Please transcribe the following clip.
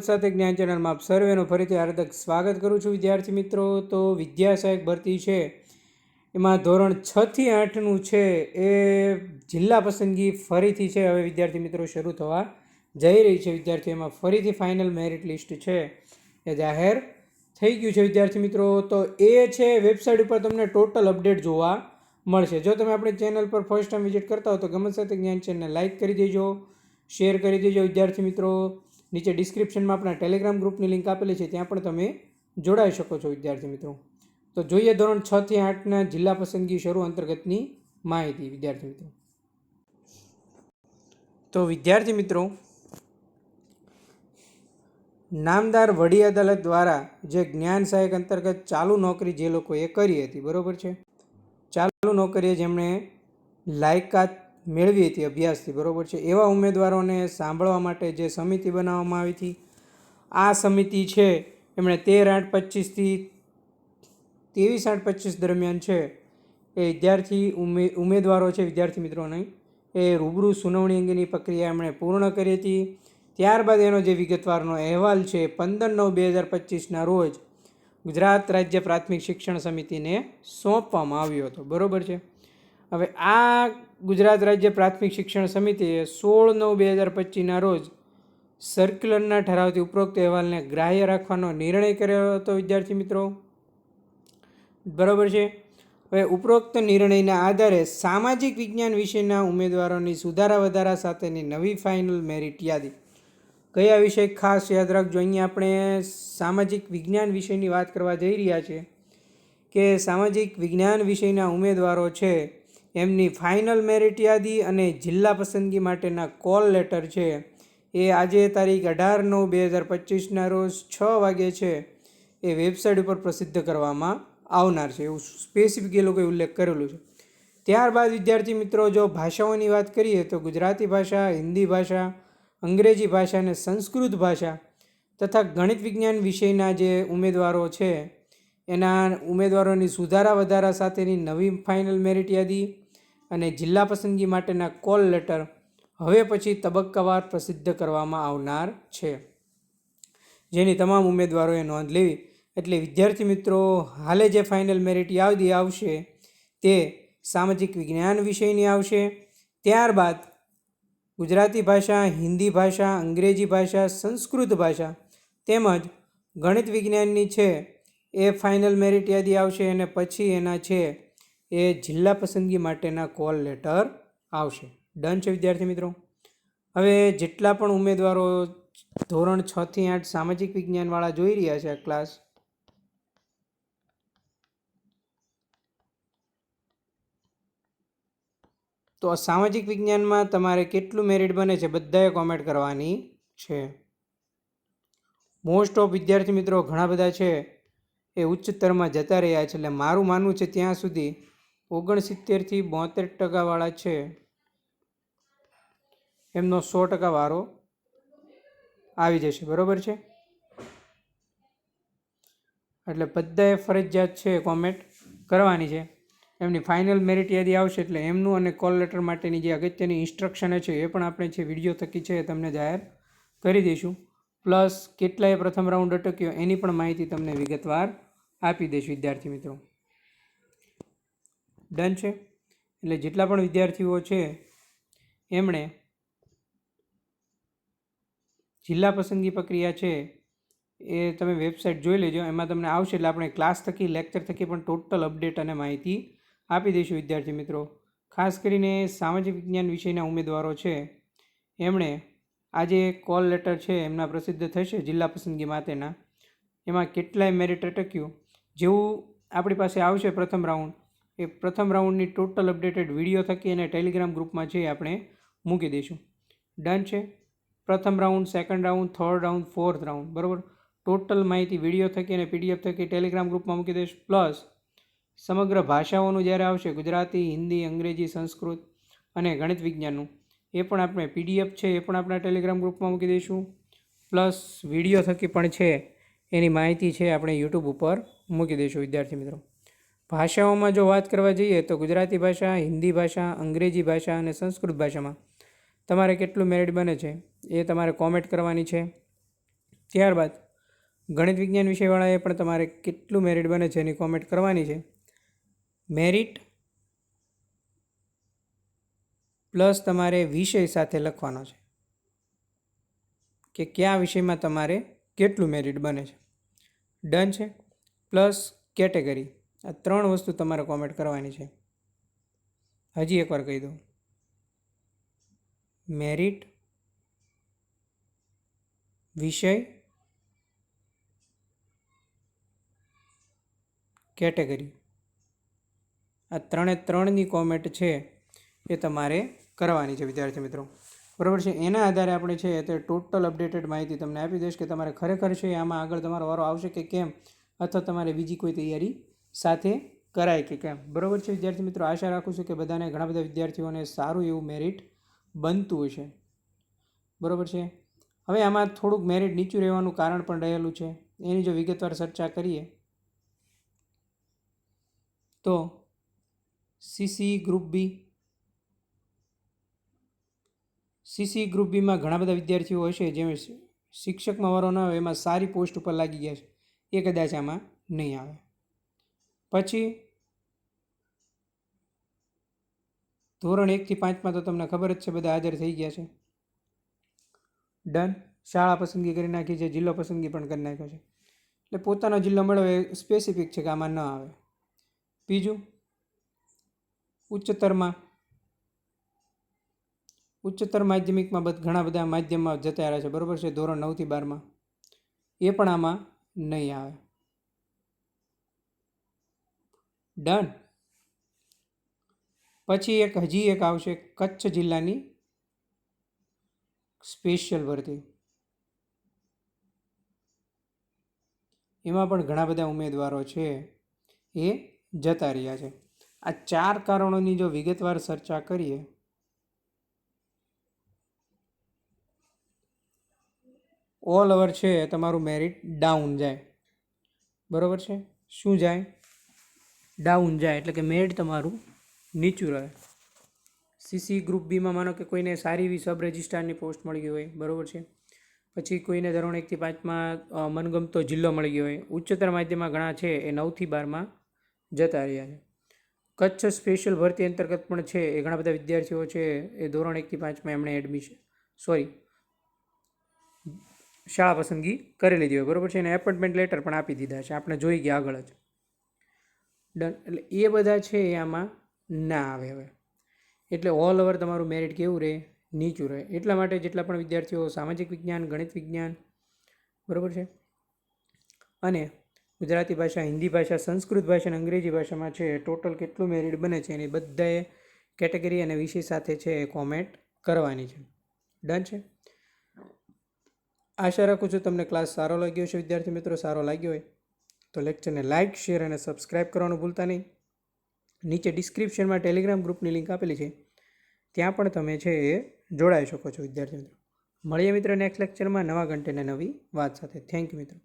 સાથે જ્ઞાન ચેનલમાં આપ સર્વેનું ફરીથી હાર્દક સ્વાગત કરું છું વિદ્યાર્થી મિત્રો. તો વિદ્યા સહાયક ભરતી છે. એમાં ધોરણ છથી આઠનું છે. એ જિલ્લા પસંદગી ફરીથી છે. હવે વિદ્યાર્થી મિત્રો શરૂ થવા જઈ રહી છે. વિદ્યાર્થીઓ એમાં ફરીથી ફાઇનલ મેરિટ લિસ્ટ છે. એ જાહેર થઈ ગયું છે વિદ્યાર્થી મિત્રો. તો એ છે વેબસાઇટ ઉપર તમને ટોટલ અપડેટ જોવા મળશે. જો તમે આપણી ચેનલ પર ફર્સ્ટ ટાઈમ વિઝિટ કરતા હો તો ગમત સાથે જ્ઞાન ચેનલને લાઇક કરી દેજો શેર કરી દેજો વિદ્યાર્થી મિત્રો. નીચે ડિસ્ક્રિપ્શનમાં આપણા ટેલિગ્રામ ગ્રુપની લિંક આપેલી છે, ત્યાં પણ તમે જોડાઈ શકો છો, વિદ્યાર્થી મિત્રો. તો જોઈએ ધોરણ છ થી આઠના જિલ્લા પસંદગી શરૂ અંતર્ગતની માહિતી, વિદ્યાર્થી મિત્રો. તો વિદ્યાર્થી મિત્રો, નામદાર વડી અદાલત દ્વારા જે જ્ઞાન સહાયક અંતર્ગત ચાલુ નોકરી જે લોકોએ કરી હતી, બરોબર છે? ચાલુ નોકરીએ જેમણે લાયકાત મેળવી હતી અભ્યાસથી, બરાબર છે? એવા ઉમેદવારોને સાંભળવા માટે જે સમિતિ બનાવવામાં આવી હતી, આ સમિતિ છે, એમણે તેર આઠ પચીસથી ત્રેવીસ આઠ પચીસ દરમિયાન છે, એ વિદ્યાર્થી ઉમે, ઉમેદવારો છે, વિદ્યાર્થી મિત્રોને એ રૂબરૂ સુનાવણી અંગેની પ્રક્રિયા એમણે પૂર્ણ કરી હતી. ત્યારબાદ એનો જે વિગતવારનો અહેવાલ છે, પંદર નવ બે હજાર પચીસના રોજ ગુજરાત રાજ્ય પ્રાથમિક શિક્ષણ સમિતિને સોંપવામાં આવ્યો હતો, બરાબર છે? હવે આ ગુજરાત રાજ્ય પ્રાથમિક શિક્ષણ સમિતિએ સોળ નવ બે હજાર પચીસના રોજ સર્ક્યુલરના ઠરાવથી ઉપરોક્ત અહેવાલને ગ્રાહ્ય રાખવાનો નિર્ણય કર્યો હતો, વિદ્યાર્થી મિત્રો. બરાબર છે? હવે ઉપરોક્ત નિર્ણયના આધારે સામાજિક વિજ્ઞાન વિષયના ઉમેદવારોની સુધારા વધારા સાથેની નવી ફાઇનલ મેરિટ યાદી. કયા વિષય ખાસ યાદ રાખજો? અહીંયા આપણે સામાજિક વિજ્ઞાન વિષયની વાત કરવા જઈ રહ્યા છીએ કે સામાજિક વિજ્ઞાન વિષયના ઉમેદવારો છે એમની ફાઇનલ મેરિટ યાદી અને જિલ્લા પસંદગી માટેના કોલ લેટર છે. એ આજે તારીખ અઢાર નવ બે હજાર પચીસના રોજ છ વાગે છે. એ વેબસાઇટ ઉપર પ્રસિદ્ધ કરવામાં આવનાર છે. એવું સ્પેસિફિક એ લોકોએ ઉલ્લેખ કરેલું છે. ત્યારબાદ, વિદ્યાર્થી મિત્રો, જો ભાષાઓની વાત કરીએ તો ગુજરાતી ભાષા, હિન્દી ભાષા, અંગ્રેજી ભાષા અને સંસ્કૃત ભાષા તથા ગણિત વિજ્ઞાન વિષયના જે ઉમેદવારો છે, એના ઉમેદવારોની સુધારા વધારા સાથેની નવી ફાઇનલ મેરિટ યાદી અને જિલ્લા પસંદગી માટેના કોલ લેટર હવે પછી તબક્કાવાર પ્રસિદ્ધ કરવામાં આવનાર છે. જેની તમામ ઉમેદવારોએ નોંધ લેવી. એટલે વિદ્યાર્થી મિત્રો, હાલે જે ફાઇનલ મેરિટ યાદી આવશે, તે સામાજિક વિજ્ઞાન વિષયની આવશે. ત્યારબાદ ગુજરાતી ભાષા, હિન્દી ભાષા, અંગ્રેજી ભાષા, સંસ્કૃત ભાષા તેમજ ગણિત વિજ્ઞાનની છે એ ફાઇનલ મેરિટ યાદી આવશે અને પછી એના છે એ જિલ્લા પસંદગી માટેના કોલ લેટર આવશે. ડન છે, વિદ્યાર્થી મિત્રો? હવે જેટલા પણ ઉમેદવારો ધોરણ છ થી આઠ સામાજિક વિજ્ઞાનવાળા જોઈ રહ્યા છે ક્લાસ તો આ સામાજિક વિજ્ઞાનમાં તમારે કેટલું મેરિટ બને છે બધાએ કોમેન્ટ કરવાની છે. મોસ્ટ ઓફ વિદ્યાર્થી મિત્રો ઘણા બધા છે એ ઉચ્ચતરમાં જતા રહ્યા છે એટલે મારું માનવું છે ત્યાં સુધી ઓગણસિત્તેરથી બોતેર ટકાવાળા છે. એમનો સો ટકા વારો આવી જશે, બરાબર છે? એટલે બધાએ ફરજિયાત છે કોમેન્ટ કરવાની છે. એમની ફાઇનલ મેરિટ યાદી આવશે એટલે એમનું અને કોલ લેટર માટેની જે અગત્યની ઇન્સ્ટ્રક્શન છે એ પણ આપણે જે વીડિયો થકી છે એ તમને જાહેર કરી દઈશું. પ્લસ કેટલાય પ્રથમ રાઉન્ડ અટક્યો એની પણ માહિતી તમને વિગતવાર આપી દઈશું, વિદ્યાર્થી મિત્રો. ડન છે? એટલે જેટલા પણ વિદ્યાર્થીઓ છે, એમણે જિલ્લા પસંદગી પ્રક્રિયા છે એ તમે વેબસાઇટ જોઈ લેજો. એમાં તમને આવશે એટલે આપણે ક્લાસ થકી, લેક્ચર થકી પણ ટોટલ અપડેટ અને માહિતી આપી દઈશું વિદ્યાર્થી મિત્રો. ખાસ કરીને સામાજિક વિજ્ઞાન વિષયના ઉમેદવારો છે, એમણે આજે કોલ લેટર છે, એમના પ્રસિદ્ધ થશે જિલ્લા પસંદગી માટેના. એમાં કેટલાય મેરિટ અટક્યું. જેવું આપણી પાસે આવશે પ્રથમ રાઉન્ડ એ પ્રથમ રાઉન્ડની ટોટલ અપડેટેડ વીડિયો થકી અને ટેલિગ્રામ ગ્રુપમાં જે આપણે મૂકી દઈશું. ડન છે. પ્રથમ round second round third round fourth round. બરાબર? ટોટલ માહિતી વીડિયો થકી અને પીડીએફ થકી ટેલિગ્રામ ગ્રુપમાં મૂકી દઈશ. પ્લસ સમગ્ર ભાષાઓનું જ્યારે આવશે, ગુજરાતી, હિન્દી, અંગ્રેજી, સંસ્કૃત અને ગણિત વિજ્ઞાનનું, એ પણ આપણે પીડીએફ છે, એ પણ આપણા ટેલિગ્રામ ગ્રુપમાં મૂકી દઈશું. પ્લસ વીડિયો થકી પણ છે, એની માહિતી છે, આપણે યુટ્યુબ ઉપર મૂકી દઈશું, વિદ્યાર્થી મિત્રો. ભાષાઓમાં જો વાત કરવા જઈએ તો ગુજરાતી ભાષા, હિન્દી ભાષા, અંગ્રેજી ભાષા અને સંસ્કૃત ભાષામાં તમારે કેટલું મેરિટ બને છે એ તમારે કોમેન્ટ કરવાની છે. ત્યારબાદ ગણિત વિજ્ઞાન વિષયવાળાએ પણ તમારે કેટલું મેરિટ બને છે એની કોમેન્ટ કરવાની છે. મેરિટ પ્લસ તમારે વિષય સાથે લખવાનો છે કે કયા વિષયમાં તમારે કેટલું મેરિટ બને છે. ડન છે. પ્લસ કેટેગરી આ ત્રણ વસ્તુ તમારે કોમેન્ટ કરવાની છે. હજી એકવાર કહી દઉં. મેરિટ વિષય કેટેગરી આ ત્રણે ત્રણની કોમેન્ટ છે એ તમારે કરવાની છે, વિદ્યાર્થી મિત્રો. બરાબર છે? એના આધારે આપણે છે તે ટોટલ અપડેટેડ માહિતી તમને આપી દઈશ કે તમારે ખરેખર છે આમાં આગળ તમારો વારો આવશે કે કેમ? અથવા તમારે બીજી કોઈ તૈયારી સાથે કરાય કે કેમ? બરાબર છે? વિદ્યાર્થી મિત્રો, આશા રાખું છું કે બધાને ઘણા બધા વિદ્યાર્થીઓને સારું એવું મેરિટ બનતું હશે. બરાબર છે? હવે આમાં થોડુંક મેરિટ નીચું રહેવાનું કારણ પણ રહેલું છે. એની જો વિગતવાર ચર્ચા કરીએ, તો CC group B CC group બીમાં ઘણા બધા વિદ્યાર્થીઓ હશે જેમ શિક્ષકમાં વારો ન આવે, એમાં સારી પોસ્ટ ઉપર લાગી ગયા છે. એ કદાચ આમાં નહીં આવે. પછી? ધોરણ એકથી પાંચમાં તો તમને ખબર જ છે, બધા હાજર થઈ ગયા છે. ડન શાળા પસંદગી કરી નાખી છે, જિલ્લો પસંદગી પણ કરી નાખ્યો છે. એટલે પોતાનો જિલ્લો મળ્યો એ સ્પેસિફિક છે કે આમાં ન આવે. બીજું? ઉચ્ચતરમાં ઉચ્ચતર માધ્યમિકમાં બધ, ઘણા બધા માધ્યમમાં જતા રહ્યા છે. બરાબર છે, ધોરણ નવથી બારમાં એ પણ આમાં નહીં આવે. ડન. પછી એક હજી એક આવશે કચ્છ જિલ્લાની સ્પેશિયલ ભરતી. એમાં પણ ઘણા બધા ઉમેદવારો છે, એ જતા રહ્યા છે. આ ચાર કારણોની જો વિગતવાર ચર્ચા કરીએ ઓલ ઓવર છે, તમારું મેરિટ ડાઉન જાય. બરાબર છે? શું જાય? ડાઉન જાય એટલે કે મેરિટ તમારું નીચું રહે. સીસી ગ્રુપ બીમાં માનો કે કોઈને સારી એવી સબ રજિસ્ટ્રારની પોસ્ટ મળી ગઈ હોય, બરાબર છે? પછી કોઈને ધોરણ એકથી પાંચમાં મનગમતો જિલ્લો મળી ગયો હોય, ઉચ્ચતર માધ્યમમાં ઘણા છે, એ નવથી બારમાં જતા રહ્યા છે. કચ્છ સ્પેશિયલ ભરતી અંતર્ગત પણ છે, એ ઘણા બધા વિદ્યાર્થીઓ છે, એ ધોરણ એકથી પાંચમાં એમણે એડમિશન સોરી શાળા પસંદગી કરી લીધી હોય, બરાબર છે? એને એપોઇન્ટમેન્ટ લેટર પણ આપી દીધા છે, આપણે જોઈ ગયા આગળ જ. ડન એટલે એ બધા છે એ આમાં ના આવે હવે. એટલે ઓલ ઓવર તમારું મેરિટ કેવું રહે? નીચું રહે. એટલા માટે જેટલા પણ વિદ્યાર્થીઓ સામાજિક વિજ્ઞાન, ગણિત વિજ્ઞાન, બરાબર છે? અને ગુજરાતી ભાષા, હિન્દી ભાષા, સંસ્કૃત ભાષા અને અંગ્રેજી ભાષામાં છે ટોટલ કેટલું મેરિટ બને છે એની બધાએ કેટેગરી અને વિષય સાથે છે એ કોમેન્ટ કરવાની છે. ડન છે? આશા રાખું છું તમને ક્લાસ સારો લાગ્યો છે વિદ્યાર્થી મિત્રો, સારો લાગ્યો હોય. તો લેક્ચરને લાઇક શેર અને સબસ્ક્રાઇબ કરવાનું ભૂલતા નહીં. નીચે ડિસ્ક્રિપ્શનમાં ટેલિગ્રામ ગ્રુપની લિંક આપેલી છે. ત્યાં પણ તમે છે એ જોડાઈ શકો છો, વિદ્યાર્થી મિત્રો. મળીએ મિત્રો નેક્સ્ટ લેક્ચરમાં નવા ઘંટેને નવી વાત સાથે. થેન્ક યુ મિત્રો.